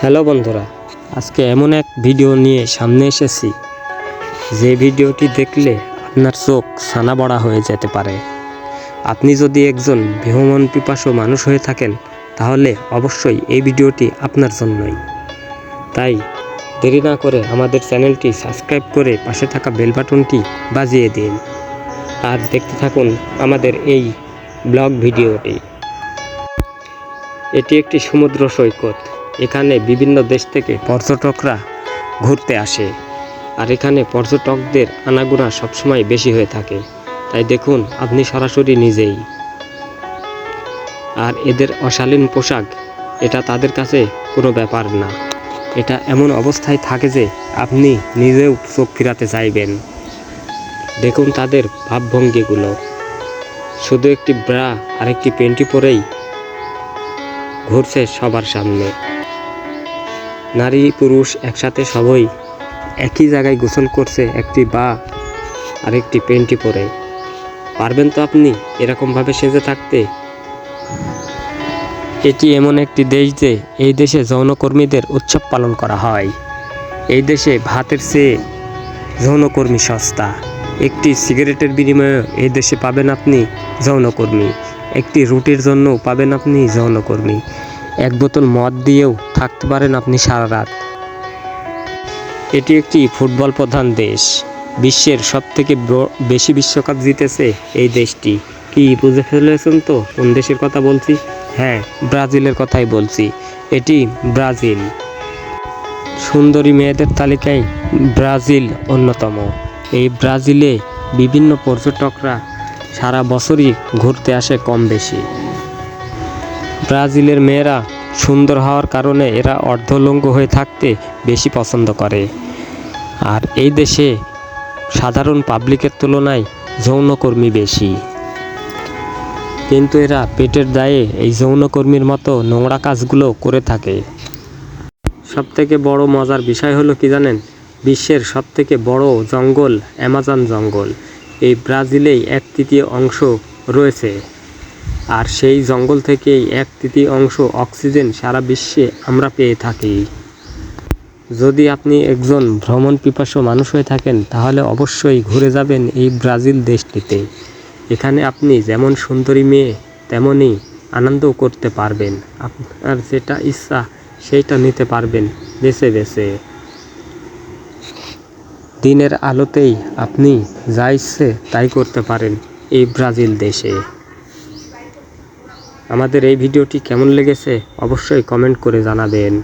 Hello বন্ধুরা, আজকে এমন এক ভিডিও নিয়ে সামনে এসেছি। যে ভিডিওটি দেখলে আপনার চোখ ছানা বড়া হয়ে যেতে পারে। আপনি যদি একজন ভ্রমণ পিপাসু মানুষ হয়ে থাকেন, তাহলে অবশ্যই এই ভিডিওটি আপনার জন্যই। তাই দেরি না করে আমাদের চ্যানেলটি সাবস্ক্রাইব করে পাশে থাকা বেল বাটনটি বাজিয়ে দিন। আর দেখতে থাকুন আমাদের এই ব্লগ ভিডিওটি। এটি একটি সমুদ্র সৈকত। এখানে বিভিন্ন দেশ থেকে পর্যটকরা ঘুরতে আসে আর এখানে পর্যটকদের আনাগোনা সবসময় বেশি হয়ে থাকে। তাই দেখুন, আপনি সরাসরি নিজেই। আর এদের অশালীন পোশাক, এটা তাদের কাছে কোনো ব্যাপার না। এটা এমন অবস্থায় থাকে যে আপনি নিজেও চোখ ফিরাতে চাইবেন। দেখুন তাদের ভাবভঙ্গিগুলো। শুধু একটি ব্রা আর একটি পেন্টি পরেই ঘুরছে সবার সামনে। নারী পুরুষ একসাথে সবাই একই জায়গায় গোসল করছে, একটি বা আরেকটি পেন্টি পরে। পারবেন তো আপনি এরকমভাবে সেজে থাকতে? এটি এমন একটি দেশ যে এই দেশে যৌনকর্মীদের উৎসব পালন করা হয়। এই দেশে ভাতের চেয়ে যৌনকর্মী সস্তা। একটি সিগারেটের বিনিময়ে এই দেশে পাবেন আপনি যৌনকর্মী। একটি রুটির জন্য পাবেন আপনি যৌনকর্মী এক বোতল মদ দিয়েও থাকতে পারেন আপনি সারা রাত। এটি একটি ফুটবল প্রধান দেশ। বিশ্বের সবথেকে বেশি বিশ্বকাপ জিতেছে এই দেশটি। কি বুঝে ফেলেছেন তো? কোন দেশের কথা বলছি? হ্যাঁ ব্রাজিলের কথাই বলছি। এটি ব্রাজিল। সুন্দরী মেয়েদের তালিকায় ব্রাজিল অন্যতম। এই ব্রাজিলে বিভিন্ন পর্যটকরা সারা বছরই ঘুরতে আসে কম বেশি। ব্রাজিলের মেয়েরা সুন্দর হওয়ার কারণে এরা অর্ধলঙ্গ হয়ে থাকতে বেশি পছন্দ করে। আর এই দেশে সাধারণ পাবলিকের তুলনায় যৌনকর্মী বেশি। কিন্তু এরা পেটের দায়ে এই যৌনকর্মীর মতো নোংরা কাজগুলো করে থাকে। সবথেকে বড় মজার বিষয় হলো কি জানেন? বিশ্বের সবথেকে বড় জঙ্গল অ্যামাজন জঙ্গল। এই ব্রাজিলেই এক তৃতীয় অংশ রয়েছে। আর সেই জঙ্গল থেকেই এক তৃতীয় অংশ অক্সিজেন সারা বিশ্বে আমরা পেয়ে থাকি। যদি আপনি একজন ভ্রমণ পিপাসু মানুষ হয়ে থাকেন, তাহলে অবশ্যই ঘুরে যাবেন এই ব্রাজিল দেশটিতে। এখানে আপনি যেমন সুন্দরী মেয়ে তেমনই আনন্দও করতে পারবেন। আপনার যেটা ইচ্ছা, সেইটা নিতে পারবেন। বেছে বেছে। দিনের আলোতেই আপনি যা ইচ্ছে তাই করতে পারেন এই ব্রাজিল দেশে। আমাদের এই ভিডিওটি কেমন লেগেছে অবশ্যই কমেন্ট করে জানাবেন।